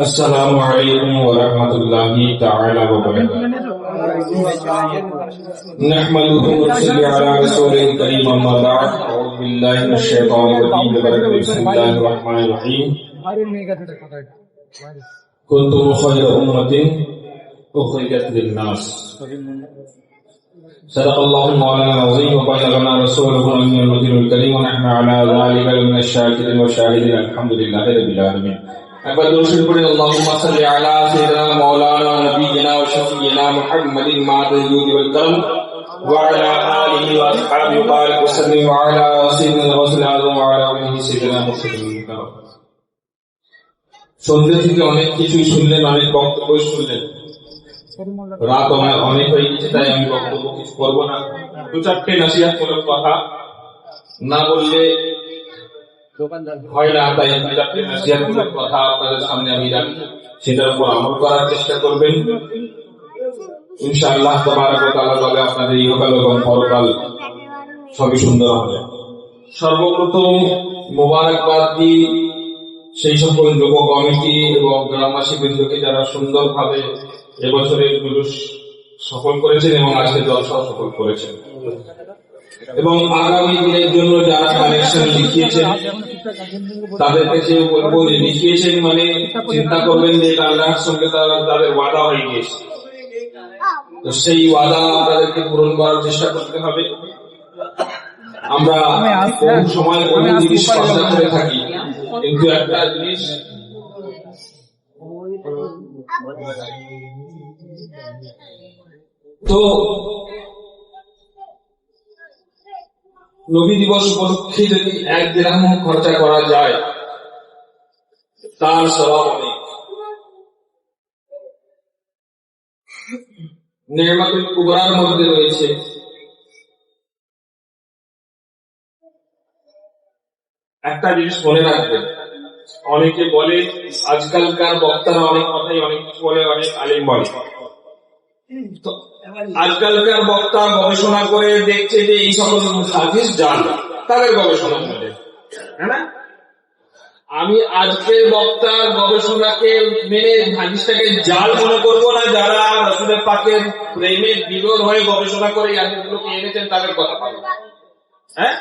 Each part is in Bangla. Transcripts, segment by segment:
السلام عليكم ورحمة الله تعالى وبركاته. نحمده ونصلي على رسوله الكريم أما بعد أعوذ بالله من الشيطان الرجيم ببركة بسم الله الرحمن الرحيم. كنتم خير أمة أخرجت للناس. صدق الله مولانا العظيم وبلغنا رسوله المدين الكريم ونحن على ذلك من الشاكرين والشاهدين الحمد لله رب العالمين. একবার দর্শন করেন اللهم صل على سيدنا مولانا ونبينا وشفينا محمد مع الجود والكرم وعلى آله وأصحابه وبارك وسلم وعلى سيدنا الرسول الأعظم وعلى آله سيدنا محمد الكرم সন্ধ্যে থেকে অনেক কিছুই শুনলেন অনেক বক্তব্য শুনলেন রাত অনেক অনেক হয়ে গেছে তাই আমি বক্তব্য কিছু করবো না দু চারটে নাসিহাত মূলক কথা না বললে সর্বপ্রথম মোবারকবাদ দিই সেই সকল যুব কমিটি এবং গ্রামবাসী বৃন্দকে যারা সুন্দরভাবে এবছরের জুলুস সফল করেছেন এবং আজকে জলসা সফল করেছেন। এবং আগামী দিনের জন্য যারা কানেকশন লিখিয়েছেন তাদের কাছে বলব যে লিখিয়েছেন মানে চিন্তা করবেন যে আল্লাহর সঙ্গে তারা তাদের ওয়াদা হয়ে গিয়েছে। তো সেই ওয়াদা আপনাদেরকে পূরণ করার চেষ্টা করতে হবে। আমরা কোন সময় কোন জিনিস চর্চা করে থাকি। কিন্তু একটা জিনিস তো নবী দিবস উপলক্ষে যদি এক দিরাম খরচা করা যায়, তার স্বভাব অনেক। নেমাতুল কুবরার মধ্যে রয়েছে, একটা জিনিস মনে রাখবেন, অনেকে বলে, আজকালকার বক্তারা অনেক কথাই অনেক কিছু বলে, অনেক আলিম বলে। আজকালকার বক্তা গবেষণা করে দেখছে যে এই সকল হাদিস জান, তাদের গবেষণা করে। হ্যাঁ আমি আজকের বক্তার গবেষণাকে মেনে হাদিসটাকে জাল মনে করব না, যারা রসুলের পাকের প্রেমে বিরোধ হয়ে গবেষণা করে হাদিসগুলোকে এনেছেন, তাদের কথা পাবো। হ্যাঁ?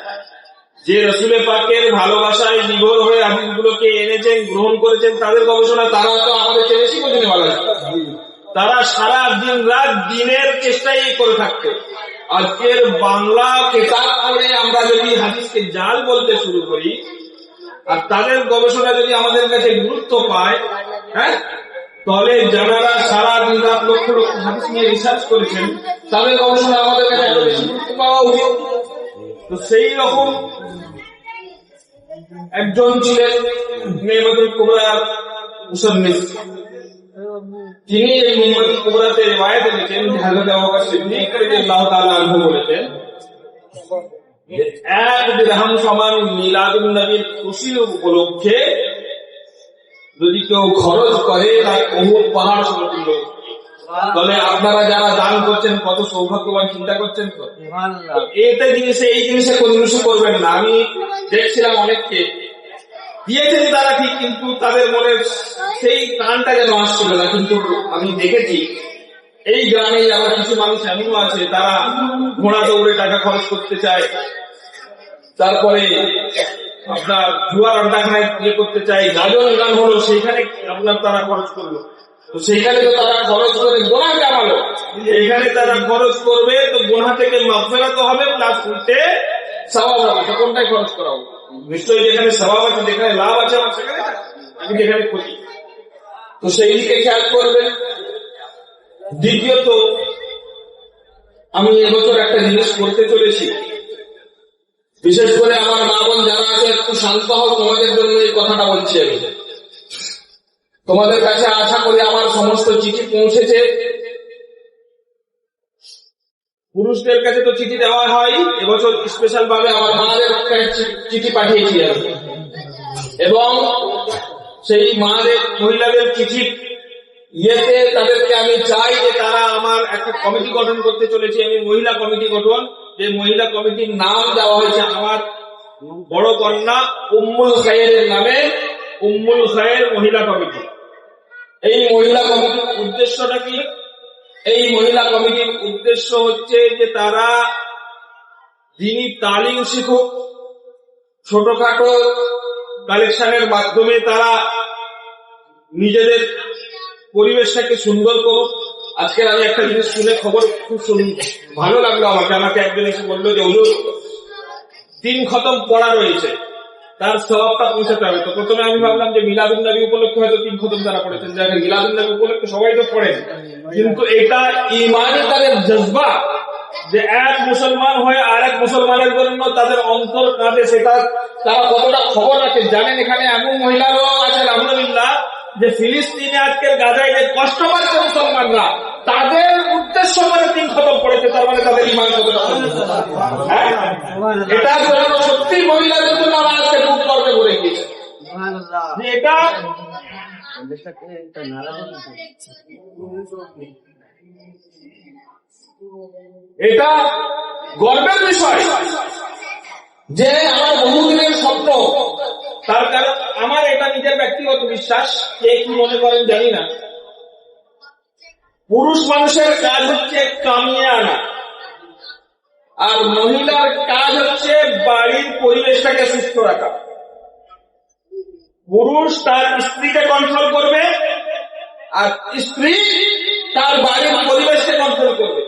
যে রসুলের পাকের ভালোবাসায় বিভোর হয়ে হাদিসগুলোকে এনেছেন, গ্রহণ করেছেন, তাদের গবেষণা, তারা তো আমাদের চেয়ে বেশি বোঝেনি ভালো তারা সারা দিন রাত দিনের চেষ্টাই করে থাকতে। আজকের বাংলা কেতাব করে আমরা যদি হাদিসকে জাল বলতে শুরু করি, আর তাদের গবেষণা যদি আমাদের কাছে গুরুত্ব পায় হ্যাঁ? তাহলে যারা সারা দিন রাত লক্ষ লক্ষ হাদিস নিয়ে রিসার্চ করেছেন, তাদের গবেষণা আমাদের কাছে পাওয়া উচিত। তো সেই রকম একজন ছিলেন মেহমদুল কুবরা মুসন্নিফ। তিনি এই কুবরাতে রিওয়ায়াত এনেছেন হযরত আবু বকর সিদ্দিক রাদিয়াল্লাহু তাআলা আনহু বলেছেন এক দিরহাম সমান মিলাদুন নবীর খুশির উপলক্ষে যদি কেউ খরচ করে তার অমুক পাহাড় সমতুল্য। তাহলে আপনারা যারা দান করছেন কত সৌভাগ্যবান চিন্তা করছেন তো? এতে জিনিসে এই জিনিসে কোন জিনিস করবেন না। আমি দেখছিলাম অনেককে। দিয়েছেন তারা ঠিক কিন্তু তাদের মনে সেই টানটা যেন আসছিল না, কিন্তু আমি দেখেছি, এই গ্রামে আবার কিছু মানুষ এমনও আছে, তারা ঘোড়া দৌড়ে টাকা খরচ করতে চায়। তারপরে আপনার জুয়ার আড্ডাখানায় ইয়ে করতে চাই গাজন গান হলো, সেইখানে আপনার তারা খরচ করল। তো সেইখানে তো তারা খরচ করে গোনা কামালো। এইখানে তারা খরচ করবে, তো গোনা থেকে মাফেরা তো হবে প্লাস উল্টে স্বভাব হবে তো কোনটাই খরচ করা হবে। নিশ্চয়ই যেখানে স্বভাব আছে, যেখানে লাভ আছে, আমার সেখানে আমি যেখানে খুঁজি তো সেই দিকে খেয়াল করবেন, দ্বিতীয়ত, আমি এবছর একটা জিনিস করতে চলেছি। বিশেষ করে আমার মা বোন যারা আছে, একটু শান্ত হোক তোমাদের জন্য এই কথাটা বলছি আমি। তোমাদের কাছে আশা করি আমার সমস্ত চিঠি পৌঁছেছে। পুরুষদের কাছে তো চিঠি দেওয়া হয়, এবছর স্পেশাল ভাবে আমার চি- চিঠি পাঠিয়েছি এবং সেই মাদের মহিলাদের চিঠি। ইয়েতে তাদেরকে আমি চাই যে তারা আমার একটা কমিটি গঠন করতে চলেছি আমি মহিলা কমিটি গঠন। যে মহিলা কমিটির নাম দেওয়া হয়েছে আমার বড় কন্যা উম্মুল খায়ের নামে, উম্মুল খায়ের মহিলা কমিটি। এই মহিলা কমিটির উদ্দেশ্যটা কি? এই মহিলা কমিটির উদ্দেশ্য হচ্ছে যে তারা দিনই তালিম শিখুক, ছোটখাটো কালেকশনের মাধ্যমে তারা নিজেদের পরিবেশটাকে সুন্দর করুক। আজকে আমি একটা জিনিস শুনে খবর খুব ভালো লাগল আমাকে। আমাকে একজন এসে বলল যে, হুজুর তিন খতম পড়া রয়েছে, তার স্বভাবটা পৌঁছাতে হবে। তো প্রথমে আমি ভাবলাম যে মিলাদুল নবী উপলক্ষে হয়তো তিন খতম তারা পড়েছেন। যাকে মিলাদুল নবী উপলক্ষে সবাই তো পড়েন। কিন্তু এটা ইমানি তাদের জজবা। যে এক মুসলমান হয়ে আর এক মুসলমানের জন্য তাদের অন্তর কাঁদে সেটা তারা কতটা খবর রাখে জানেন এখানে এমন মহিলারও আছে আলহামদুলিল্লাহ যে ফিলিস্তিনে আজকের গাজায় যে কষ্ট পাচ্ছে মুসলমানরা তাদের উদ্দেশ্য করে তিন খতম পড়েছে তার মানে তাদের ইমান কতটা। হ্যাঁ? জন্য সত্যি মহিলাদের জন্য আমার আজকে খুব গর্বে ভরে গিয়েছে এটা এটা গর্বের বিষয় যে আমার বহুদিনের স্বপ্ন, তার কারণ আমার এটা নিজের ব্যক্তিগত বিশ্বাস, কে কি মনে করেন জানি না। পুরুষ মানুষের কাজ হচ্ছে কামিয়ে আনা, আর মহিলার কাজ হচ্ছে বাড়ির পরিবেশটাকে সুস্থ রাখা। পুরুষ তার স্ত্রীকে কন্ট্রোল করবে, আর স্ত্রী তার বাড়ির পরিবেশকে কন্ট্রোল করবে।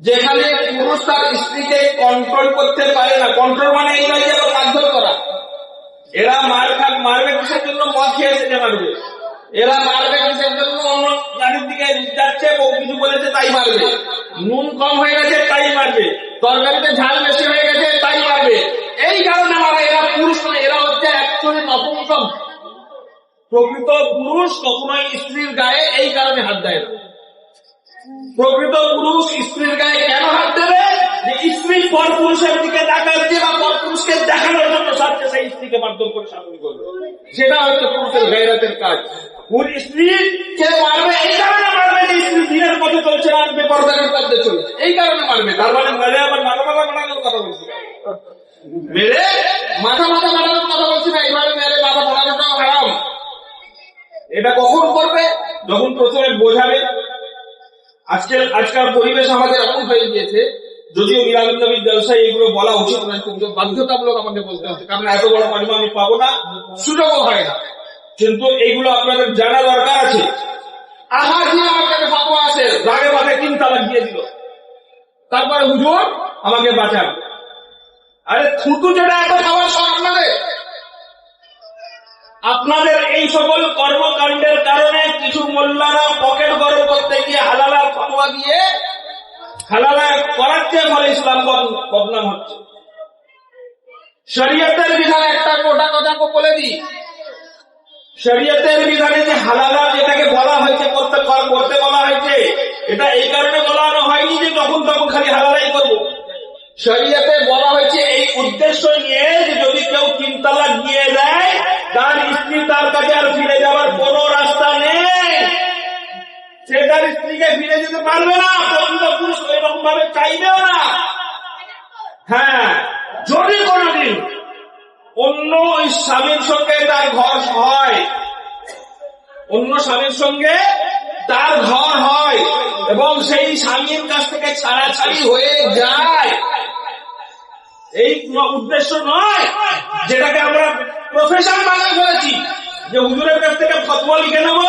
যেখানে পুরুষ তার স্ত্রীকে কন্ট্রোল করতে পারে না। কন্ট্রোল মানে এই নয় যে মারধর করা। এরা মার খাক মারবে কিসের জন্য? মদ খেয়ে সেটা মারবে। এরা মারবে কিসের জন্য? অন্য গাড়ির দিকে যাচ্ছে ও কিছু বলেছে, তাই মারবে। নুন কম হয়ে গেছে, তাই মারবে। তরকারিতে ঝাল বেশি হয়ে গেছে, তাই মারবে। এই কারণে মারা এরা পুরুষ নয়, এরা হচ্ছে অ্যাকচুয়ালি নপুংসক। প্রকৃত পুরুষ কখনোই স্ত্রীর গায়ে এই কারণে হাত দেয় না। প্রকৃত পুরুষ স্ত্রীর গায়ে কেন হাত দেবে? যে স্ত্রী পর পুরুষের দিকে তাকাচ্ছে বা পর পুরুষকে দেখানোর জন্য সাথে সেই স্ত্রীকে মারধর করে শাসন করবে। সেটা হচ্ছে পুরুষের গায়রাতের কাজ। মানে মাথা মাথা কথা বলছি না। এটা কখন করবে? যখন প্রথমে বোঝাবে আজকের আজকাল পরিবেশ আমাদের এমন হয়ে গিয়েছে, যদিও মিরাজুল নবীর এগুলো বলা উচিত কিন্তু বাধ্যতামূলক আমাকে বলতে কারণ এত বড় আমি পাবো না, সুযোগও হয় না। কিন্তু এইগুলো আপনাদের জানা দরকার আছে। আমার কাছে আছে? তারপরে হুজুর, আমাকে বাঁচান। আরে, থুতু যেটা এত খাওয়ার সব আপনাদের? আপনাদের এই সকল কর্মকাণ্ডের কারণে কিছু মোল্লারা পকেট গরম করতে গিয়ে হালালার ফটোয়া দিয়ে হালালা করাচ্ছে, ফলে ইসলাম বদ- বদনাম হচ্ছে। শরীয়তের বিধান একটা মোটা কথা বলে দিই। শরীয়তের বিধানে যে হালালা যেটাকে বলা হয়েছে করতে কর- করতে বলা হয়েছে, এটা এই কারণে বলানো হয়নি যে তখন তখন খালি হালালাই করব। শরীয়তে বলা হয়েছে, এই উদ্দেশ্য নিয়ে যদি কেউ তিন তালাক দিয়ে দেয় তার স্ত্রী তার কাছে আর ফিরে যাওয়ার কোন রাস্তা নেই। সে তার স্ত্রীকে ফিরে যেতে পারবে না পুরুষ এরকম ভাবে চাইবেও না। হ্যাঁ যদি কোনোদিন অন্য ওই স্বামীর সঙ্গে তার ঘর হয়, অন্য স্বামীর সঙ্গে তার ঘর হয় এবং সেই স্বামীর কাছ থেকে ছাড়াছাড়ি হয়ে যায়। এই উদ্দেশ্য নয় যেটাকে আমরা প্রফেশন বানিয়ে ফেলেছি যে হুজুরের কাছ থেকে ফতোয়া লিখে নেব,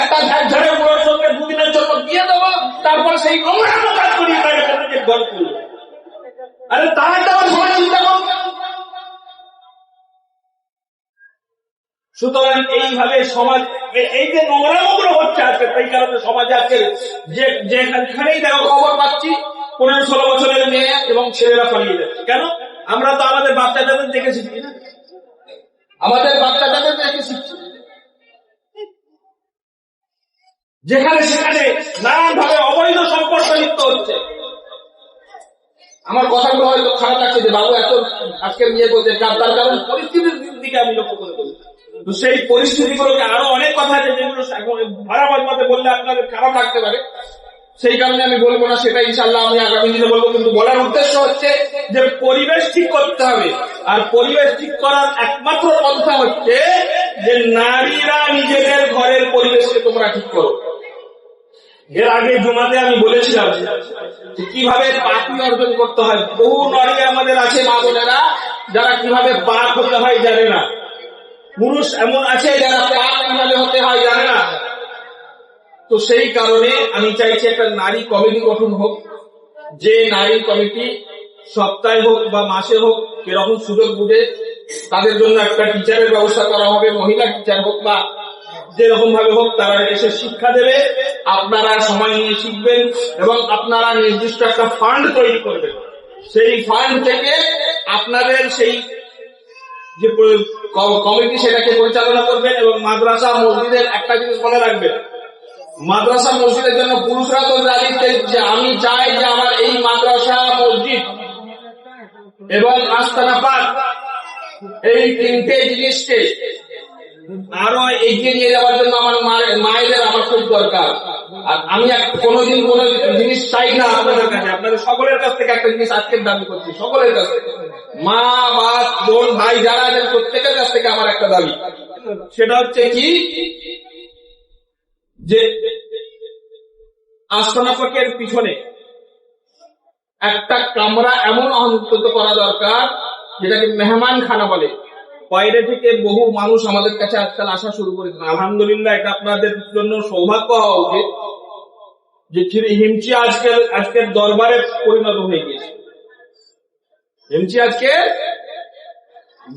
একটা ঝাড় ঝাড়ে বুড়োর সঙ্গে দুদিনের জন্য দিয়ে দেবো, তারপর সেই নোংরা কাজ করিয়ে তাকে ঘর করব আরে তার একটা সময় চিন্তা করবে সুতরাং এইভাবে সমাজ এই যে নোংরামগুলো হচ্ছে আজকে, সেই কারণে সমাজে আজকে যে যেখানেই দেখো খবর পাচ্ছি, পনেরো ষোলো বছরের মেয়ে এবং ছেলেরা পালিয়ে যাচ্ছে কেন? আমরা তো আমাদের বাচ্চাদের দেখে শিখি না আমাদের বাচ্চাদের দেখে শিখছি যেখানে সেখানে নানান ভাবে অবৈধ সম্পর্ক লিপ্ত হচ্ছে। আমার কথাগুলো হয়তো খারাপ লাগছে যে বাবু এত আজকের নিয়ে চান তার কারণ পরিস্থিতির দিকে আমি লক্ষ্য করে বলছি তো সেই পরিস্থিতিগুলোকে আরও অনেক কথা আছে যেগুলো ভাড়া মতে বললে আপনাদের খারাপ লাগতে পারে। সেই কারণে আমি বলব না সেটা ইনশাল্লাহ আমি আগামী দিনে বলব, কিন্তু বলার উদ্দেশ্য হচ্ছে যে পরিবেশ ঠিক করতে হবে। আর পরিবেশ ঠিক করার একমাত্র পন্থা হচ্ছে যে নারীরা নিজেদের ঘরের পরিবেশকে তোমরা ঠিক করো। এর আগে জুমাতে আমি বলেছিলাম কীভাবে পাপি অর্জন করতে হয়। বহু নারী আমাদের আছে মা বোনেরা যারা কীভাবে পাপ হতে হয় জানে না। পুরুষ এমন আছে যারা পাপ কীভাবে হতে হয়, জানে না। তো সেই কারণে আমি চাইছি একটা নারী কমিটি গঠন হোক, যে নারী কমিটি সপ্তাহে হোক বা মাসে হোক এরকম সুযোগ বুঝে তাদের জন্য একটা টিচারের ব্যবস্থা করা হবে, মহিলা টিচার হোক বা যেরকম ভাবে হোক তারা এসে শিক্ষা দেবে, আপনারা সময় নিয়ে শিখবেন এবং আপনারা নির্দিষ্ট একটা ফান্ড তৈরি করবেন। সেই ফান্ড থেকে আপনাদের সেই যে কমিটি সেটাকে পরিচালনা করবেন এবং মাদ্রাসা মসজিদের একটা জিনিস মনে রাখবে। মাদ্রাসা মসজিদের জন্য পুরুষরা তো দাঁড়িয়ে যে আমি চাই যে আমার এই মাদ্রাসা, মসজিদ এবং আস্তানা পাক এই তিনটে জিনিসকে আরও এগিয়ে নিয়ে যাওয়ার জন্য আমার মায়েদের আমার খুব দরকার। আর আমি কোনোদিন কোন জিনিস চাই না আপনাদের কাছে। আপনাদের সকলের কাছ থেকে একটা জিনিস দাবি করছি, সকলের মা বোন, ভাই, যারা আছেন, প্রত্যেকের কাছ থেকে আমার একটা দাবি। সেটা হচ্ছে কি? যে আস্তানা পিছনে একটা কামরা এমন অন্তত করা দরকার, যেটাকে মেহমান খানা বলে। বাইরে থেকে বহু মানুষ আমাদের কাছে আজকাল আসা শুরু করেছেন আলহামদুলিল্লাহ, এটা আপনাদের জন্য সৌভাগ্য হওয়া উচিত যে হিমচি আজকের আজকের দরবারে পরিণত হয়ে গেছে হিমচি আজকে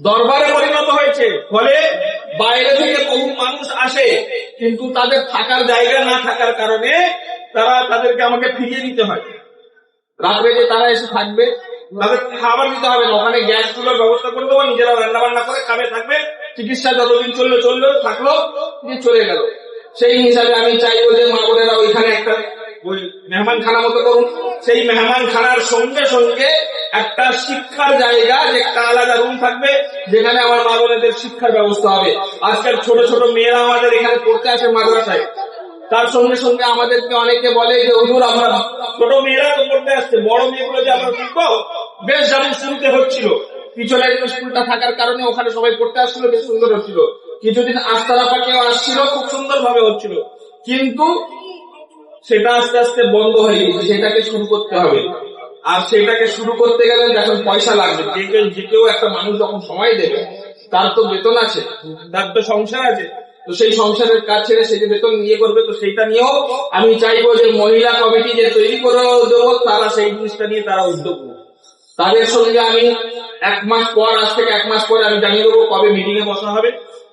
দরবারে পরিণত হয়েছে। ফলে বাইরে থেকে বহু মানুষ আসে, কিন্তু তাদের থাকার জায়গা না থাকার কারণে তারা তাদেরকে আমাকে ফিরিয়ে দিতে হয়। রাত্রে যে তারা এসে থাকবে তাদের খাবার দিতে হবে। ওখানে গ্যাস চুলোর ব্যবস্থা করে দেবো, নিজেরা রান্না বান্না করে খাবে, থাকবে। চিকিৎসা যতদিন চলল চলল থাকল, দিয়ে চলে গেল। সেই হিসাবে আমি চাইব যে মা বোনেরা ওইখানে একটা ওই মেহমান খানা মতো করুন। সেই মেহমান খানার সঙ্গে সঙ্গে একটা শিক্ষার জায়গা, যে একটা আলাদা রুম থাকবে, যেখানে আমার মা বোনেদের শিক্ষার ব্যবস্থা হবে। আজকাল ছোট ছোট মেয়েরা আমাদের এখানে পড়তে আসে মাদ্রাসায়। তার সঙ্গে সঙ্গে আমাদেরকে অনেকে বলে যে, হুজুর, আমরা ছোট মেয়েরা তো পড়তে আসছে, বড় মেয়েগুলো যে আমরা শিখব? বেশ যেমন শুনতে হচ্ছিল। পিছনে একটু স্কুলটা থাকার কারণে ওখানে সবাই পড়তে আসছিল, বেশ সুন্দর হচ্ছিল। কিছুদিন আস্তারা পাকেও আসছিল, খুব সুন্দর ভাবে হচ্ছিল। কিন্তু সেটা আস্তে আস্তে বন্ধ হয়ে গেছে, সেটাকে শুরু করতে হবে। আর সেটাকে শুরু করতে গেলে যখন পয়সা লাগবে, যে কেউ যে কেউ একটা মানুষ যখন সময় দেবে, তার তো বেতন আছে, তার তো সংসার আছে। তো সেই সংসারের কাজ ছেড়ে সে যে বেতন নিয়ে করবে, তো সেইটা নিয়েও আমি চাইব যে মহিলা কমিটি যে তৈরি করে দেবো তারা সেই জিনিসটা নিয়ে তারা উদ্যোগ নেবে। তাদের সঙ্গে আমি এক মাস পর, আজ থেকে এক মাস পরে আমি জানিয়ে দেবো কবে মিটিং এ বসা হবে।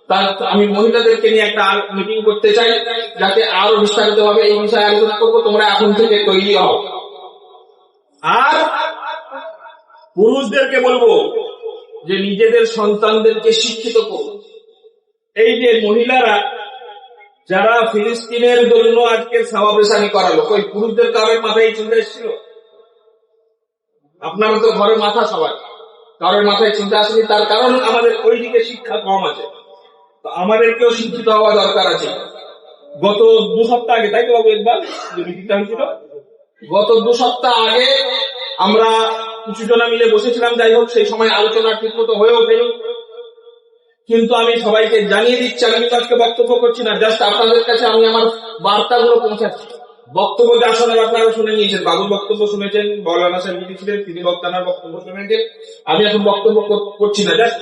তার আমি মহিলাদেরকে নিয়ে একটা মিটিং করতে চাই, যাতে আরও বিস্তারিত ভাবে এই বিষয়ে আলোচনা করব। তোমরা এখন থেকে তৈরি হও। আর পুরুষদেরকে বলব যে নিজেদের সন্তানদেরকে শিক্ষিত করুন এই যে মহিলারা যারা ফিলিস্তিনের জন্য আজকে সামাবেশানি করালো ওই পুরুষদের কারোর মাথায় চলে এসেছিল? আপনারা তো ঘরের মাথা সবাই কারোর মাথায় চিন্তা আসেনি, তার কারণ আমাদের ওই দিকে শিক্ষা কম আছে। তো আমাদেরকেও শিক্ষিত হওয়া দরকার আছে। গত দু সপ্তাহ আগে, তাই তো বাবু একবার? যে মিটিংটা হয়েছিল। গত দু সপ্তাহ আগে আমরা কিছু জনা মিলে বসেছিলাম, যাই হোক, সেই সময় আলোচনা ঠিক মতো হয়ে ওঠেনি। কিন্তু আমি সবাইকে জানিয়ে দিচ্ছি, আমি আজকে বক্তব্য করছি না, জাস্ট আপনাদের কাছে আমি আমার বার্তাগুলো পৌঁছাচ্ছি। বক্তব্য যা শোনার আপনারা শুনে নিয়েছেন, বাবুর বক্তব্য শুনেছেন, মৌলানা সাহেব ছিলেন, তিনি বক্তানার বক্তব্য শুনেছেন। আমি এখন বক্তব্য করছি না। জাস্ট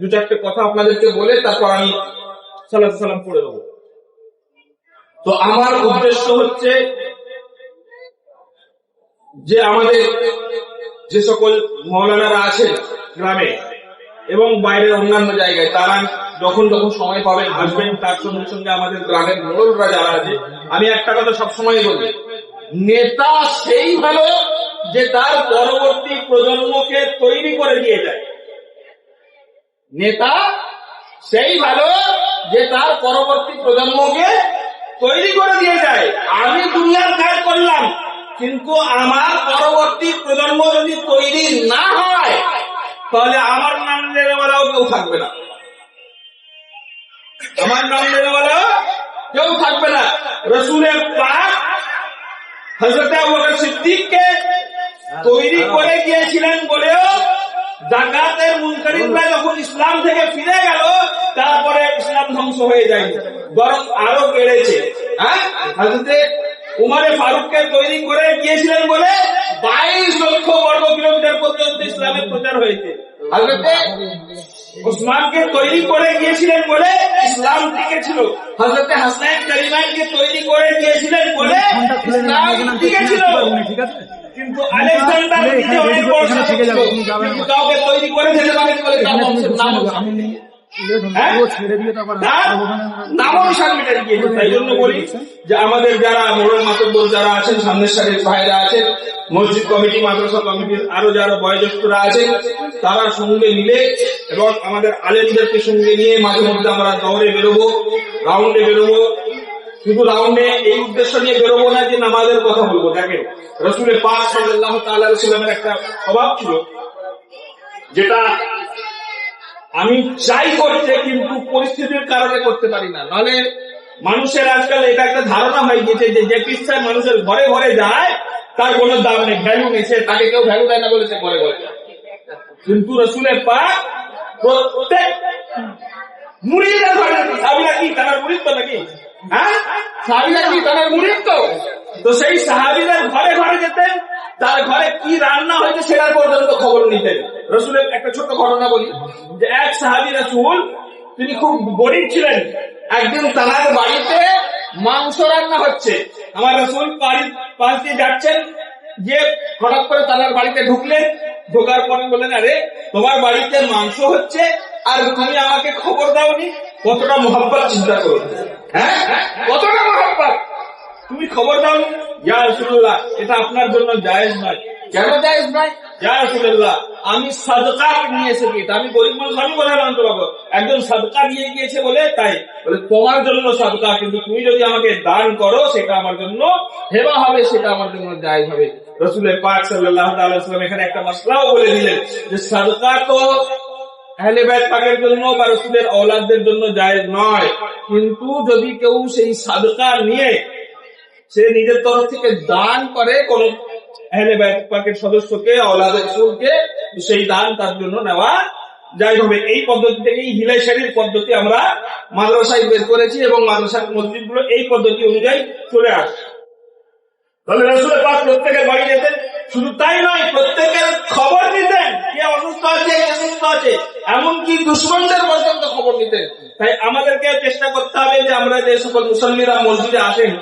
দু চারটে কথা আপনাদেরকে বলে তারপর আমি সালাম সালাম পড়ে দেবো তো আমার উদ্দেশ্য হচ্ছে যে আমাদের যে সকল মৌলানারা আছেন গ্রামে এবং বাইরের অন্যান্য জায়গায় তারা যখন যখন সময় পাবেন, আসবেন, তার সঙ্গে সঙ্গে আমাদের গ্রামের মোড়লরা যারা আছে, আমি একটা কথা সবসময় বলি, নেতা সেই ভালো যে তার পরবর্তী প্রজন্মকে তৈরি করে দিয়ে যায়। নেতা সেই ভালো যে তার পরবর্তী প্রজন্মকে তৈরি করে দিয়ে যায়। আমি দুনিয়ার কাজ করলাম, কিন্তু আমার পরবর্তী প্রজন্ম যদি তৈরি না হয় তাহলে আমার নাম দেওয়ালাও কেউ থাকবে না। আমার নাম দেওয়ালা কেউ থাকবে না। রসুলের পাক হজরত সিদ্দিককে তৈরি করে গিয়েছিলেন বলেও জাকাতের মুনকারিনরা যখন ইসলাম থেকে ফিরে গেল তারপরে ইসলাম ধ্বংস হয়ে যায় বরং আরও বেড়েছে। হ্যাঁ? উমারে ফারুককে তৈরি করে গিয়েছিলেন বলে বাইশ লক্ষ বর্গ কিলোমিটার পর্যন্ত ইসলামের প্রচার হয়েছে। হজরতে উসমানকে তৈরি করে গিয়েছিলেন বলে ইসলাম টিকেছিল হজরতে হাসনাইন কারিমাইনকে তৈরি করে গিয়েছিলেন বলে ইসলাম টিকেছিল ঠিক আছে কিন্তু আলেকজান্ডার নিজে অনেক বড় শাসক ছিল। কিন্তু কাউকে তৈরি করে যেতে পারেনি বলে তার বংশের নাম হ্যাঁ? তাই জন্য বলি যে আমাদের যারা মোড়ল মাতব্বর যারা আছেন সামনের সারির ভাইরা আছেন মসজিদ কমিটি মাদ্রাসা কমিটির আরও যারা বয়োজ্যেষ্ঠরা আছেন তারা সঙ্গে মিলে এবং আমাদের আলেমদেরকে সঙ্গে নিয়ে মাঝে মধ্যে আমরা দৌড়ে বেরোবো রাউন্ডে বেরোবো শুধু রাউন্ডে এই উদ্দেশ্য নিয়ে বেরোবো না যে নামাজের কথা বলব দেখেন রসুলের পাক সাল্লাহ তাল্লামের একটা স্বভাব ছিল যেটা আমি চাই করতে, কিন্তু পরিস্থিতির কারণে করতে পারি না। নাহলে মানুষের আজকাল এটা একটা ধারণা হয়ে গেছে যে যে খ্রিস্টান মানুষের ঘরে ঘরে যায়, তার কোনো দাম নেই ভ্যালু নেই, সে তাকে কেউ ভ্যালু দেয় না বলে সে ঘরে ঘরে কিন্তু রসুলের মুড়িদের ঘরে। কি তো নাকি হ্যাঁ? কি তো তো সেই সাহাবিদের ঘরে ঘরে যেতেন, তার ঘরে কি রান্না হয়েছে সেটার পর্যন্ত খবর নিতেন। রসুলের একটা ছোট্ট ঘটনা বলি, যে এক সাহাবি রসুল, তিনি খুব গরিব ছিলেন। একদিন তার বাড়িতে মাংস রান্না হচ্ছে। আমার রসুল পাশ দিয়ে যাচ্ছেন যে হঠাৎ করে তার বাড়িতে ঢুকলেন। ঢোকার পরে বললেন আরে, তোমার বাড়িতে মাংস হচ্ছে আর তুমি আমাকে খবর দাওনি? কতটা মহাব্বত চিন্তা করো। হ্যাঁ কতটা মহাব্বত? তুমি খবর দাও ইয়া রসুল্লাহ এটা আপনার জন্য জায়েজ নয়। কেন জায়েজ নাই ইয়া রসুল্লাহ আমি সাদকা নিয়ে আমি গরিব মানুষ আমি পারব। একজন সাদকা দিয়ে গিয়েছে বলে তাই। বলে তোমার জন্য সাদকা কিন্তু তুমি যদি আমাকে দান করো সেটা আমার জন্য হেবা হবে সেটা আমার জন্য জায়েজ হবে। রসুলের পাক এখানে একটা মশলাও বলে দিলেন যে সাদকা তো আহলে বাইত পাকের জন্য বা রসুলের ঔলাদদের জন্য জায়েজ নয়। কিন্তু যদি কেউ সেই সাদকা নিয়ে সে নিজের তরফ থেকে দান করে কোন সদস্যকে অলাদের সেই দান তার জন্য নেওয়া যাই হবে। এই পদ্ধতি থেকে এই শাড়ির পদ্ধতি আমরা মাদ্রাসায় বের করেছি এবং মাদ্রাসার মসজিদগুলো এই পদ্ধতি অনুযায়ী চলে আসে। প্রত্যেকের বাড়ি যেতেন। শুধু তাই নয়, প্রত্যেকের খবর নিতেন কে অসুস্থ আছে আছে। এমনকি খবর নিতেন। তাই আমাদেরকে চেষ্টা করতে হবে যে আমরা যে সকল মুসলমিরা মসজিদে আসেন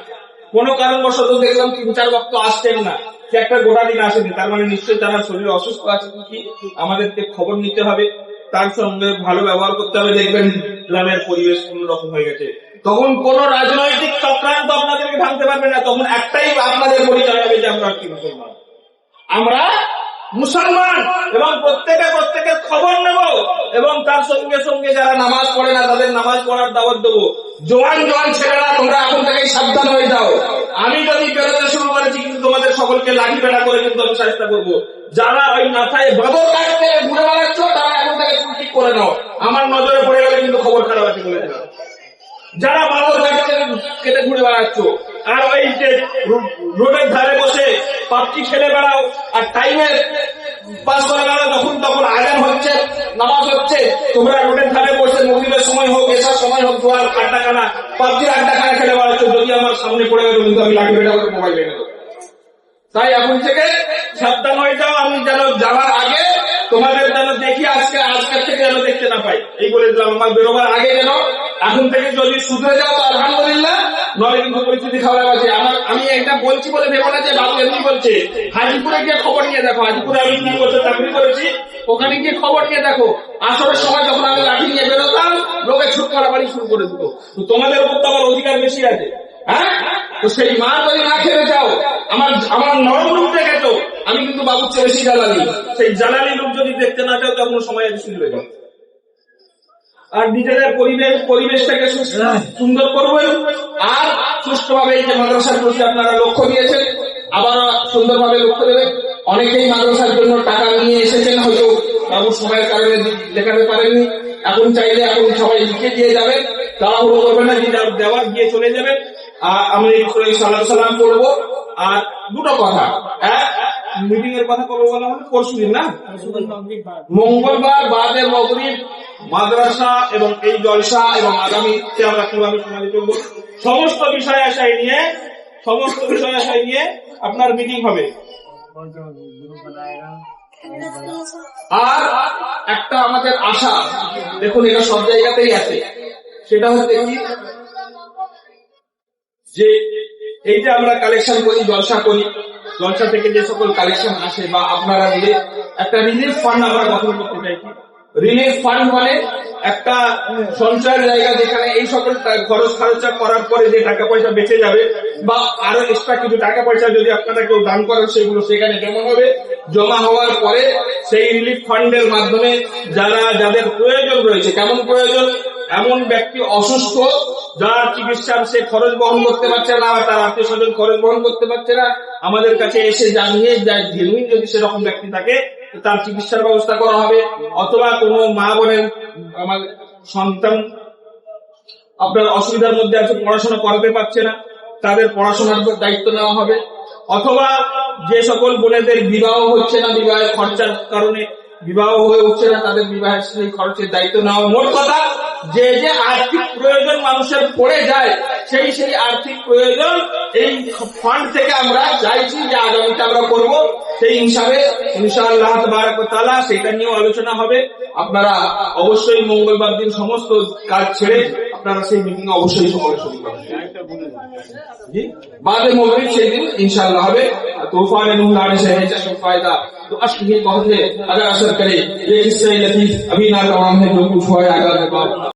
কোন কারণবশত দেখলাম তিন চার বক্ত আসছেন না সে একটা গোটা দিন আসেনি। তার মানে নিশ্চয়ই তার শরীর অসুস্থ আছে কি? আমাদেরকে খবর নিতে হবে। তার সঙ্গে ভালো ব্যবহার করতে হবে। দেখবেন গ্রামের পরিবেশ অন্যরকম হয়ে গেছে। তখন কোন রাজনৈতিক চক্রান্ত আপনাদেরকে ভাঙতে পারবে না। তখন একটাই আপনাদের পরিচয় হবে যে আমরা কি মুসলমান। আমরা মুসলমান এবং প্রত্যেকে প্রত্যেকের খবর নেব এবং তার সঙ্গে সঙ্গে যারা নামাজ পড়ে না, তাদের নামাজ পড়ার দাওয়াত দেবো। জোয়ান জোয়ান ছেলেরা, তোমরা এখন থেকেই সাবধান হয়ে যাও। আমি যদি বেরোতে শুরু করেছি, কিন্তু তোমাদের সকলকে লাঠি পেটা করে কিন্তু আমি চেষ্টা করব। যারা ওই মাথায় বদল কাটতে ঘুরে বেড়াচ্ছ, তারা এখন থেকে ঠিক করে নাও। আমার নজরে পড়ে গেলে কিন্তু খবর খারাপ আছে বলে যারা বাদল কাটতে কেটে ঘুরে বেড়াচ্ছ আর ওই যে রোডের ধারে বসে পাপটি খেলে বেড়াও, আর টাইমে পাস করে বেড়াও, যখন তখন আজান হচ্ছে, নামাজ হচ্ছে, তোমরা রোডের ধারে বসে মন্দিরের সময় হোক, এসার সময় হোক জোয়ার আড্ডা খানা পাবজির আড্ডা খানা খেলে বেড়াচ্ছ, যদি আমার সামনে পড়ে গেল, কিন্তু আমি বেটা করে মোবাইল এনে দেবো। তাই এখন থেকে সাবধান হয়ে যাও, আমি যেন যাওয়ার আগে তোমাদের যেন দেখি আজকে, আজকের থেকে যেন দেখতে না পাই। এই বলে দিলাম, আমার বেরোবার আগে যেন এখন থেকে যদি শুধরে যাও, তো আলহামদুলিল্লাহ আমি দেখো দেখো। লোকে শুরু করে দিত। তোমাদের উপর তো আমার অধিকার বেশি আছে হ্যাঁ? তো সেই মা যদি না খেলে যাও, আমার আমার নরম রূপ দেখেছ, আমি কিন্তু বাবুর চেয়ে বেশি জ্বালানি। সেই জ্বালানি রূপ যদি দেখতে না চাও তখন সময় আছে শুনবে আর নিজেদের পরিবেশ, পরিবেশটাকে সুন্দর করবেন আর সুষ্ঠুভাবে এই যে মাদ্রাসার প্রতি আপনারা লক্ষ্য দিয়েছেন আবার সুন্দরভাবে লক্ষ্য দেবেন। অনেকেই মাদ্রাসার জন্য টাকা নিয়ে এসেছেন, হয়তো বাবু সময়ের কারণে দেখাতে পারেননি। এখন চাইলে এখন সবাই লিখে দিয়ে যাবেন, তাড়াহুড়ো করবেন না যে যা দেওয়ার দিয়ে চলে যাবেন। আর আমি সালাম সালাম করব আর দুটো কথা, এক মিটিং এর কথা কবে বলা হবে পরশু দিন না? মঙ্গলবার, বাদে মগরিব মাদ্রাসা এবং এই জলসা এবং আগামীতে আমরা কীভাবে সমাধি করব? সমস্ত বিষয় আশায় নিয়ে, সমস্ত বিষয় আশায় নিয়ে আপনার মিটিং হবে। আর একটা আমাদের আশা, দেখুন এটা সব জায়গাতেই আছে। সেটা হচ্ছে কি? যে এই যে আমরা কালেকশন করি, জলসা করি। জলসা থেকে যে সকল কালেকশন আসে বা আপনারা মিলে একটা রিলিফ ফান্ড আমরা গঠন করতে চাইছি রিলিফ ফান্ড মানে একটা সঞ্চয়ের জায়গা যেখানে এই সকল খরচ খরচা করার পরে যে টাকা পয়সা বেঁচে যাবে বা আরও এক্সট্রা কিছু টাকা পয়সা যদি আপনারা কেউ দান করেন, সেগুলো সেখানে জমা হবে। জমা হওয়ার পরে সেই রিলিফ ফান্ডের মাধ্যমে যারা, যাদের প্রয়োজন রয়েছে, কেমন প্রয়োজন? এমন ব্যক্তি অসুস্থ, যার চিকিৎসার সে খরচ বহন করতে পারছে না, তার আত্মীয় স্বজন খরচ বহন করতে পারছে না, আমাদের কাছে এসে জানিয়ে যায় যদি সেরকম ব্যক্তি থাকে তার চিকিৎসার ব্যবস্থা করা হবে। অথবা কোনো মা বোনের আমার সন্তান আপনার অসুবিধার মধ্যে আছে, পড়াশোনা করাতে পারছে না, তাদের পড়াশোনার দায়িত্ব নেওয়া হবে। অথবা যে সকল বোনেদের বিবাহ হচ্ছে না, বিবাহের খরচার কারণে বিবাহ হয়ে উঠছে না, তাদের বিবাহের সেই খরচের দায়িত্ব নেওয়া। মোট কথা, যে যে আর্থিক প্রয়োজন মানুষের পড়ে যায় সেই সেই আর্থিক প্রয়োজন, এই ফান্ড থেকে আমরা চাইছি যে আগামীতে আমরা করব। সেই হিসাবে ইনশাআল্লাহ তালা সেটা নিয়েও আলোচনা হবে। আপনারা অবশ্যই মঙ্গলবার দিন সমস্ত কাজ ছেড়ে আপনারা সেই মিটিং অবশ্যই বাদে মগরিব সেই দিন ইনশাআল্লাহ হবে। طوفان نور آنے سے ہے چشم فائدہ تو عشق یہ بہت ہے اگر